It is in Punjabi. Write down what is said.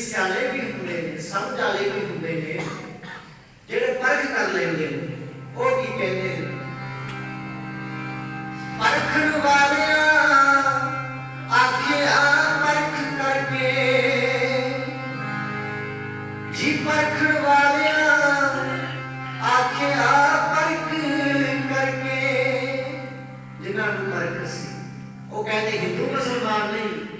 ਸਿਆਣੇ ਵੀ ਹੁੰਦੇ ਨੇ ਸਮਝ ਵਾਲੇ ਵੀ ਹੁੰਦੇ ਨੇ ਜਿਹੜੇ ਪਰਖ ਕਰ ਲੈਂਦੇ ਨੇ ਉਹ ਕੀ। ਕਹਿੰਦੇ ਨੇ ਪਰਖਣ ਵਾਲਿਆਂ ਪਰਖ ਕਰਕੇ। ਜੀ ਪਰਖਣ ਵਾਲਿਆਂ ਆਖਿਆ ਪਰਖ ਕਰਕੇ। ਜਿਨ੍ਹਾਂ ਨੂੰ ਪਰਖ ਸੀ। ਉਹ ਕਹਿੰਦੇ ਹਿੰਦੂ ਮੁਸਲਮਾਨ ਨਹੀਂ।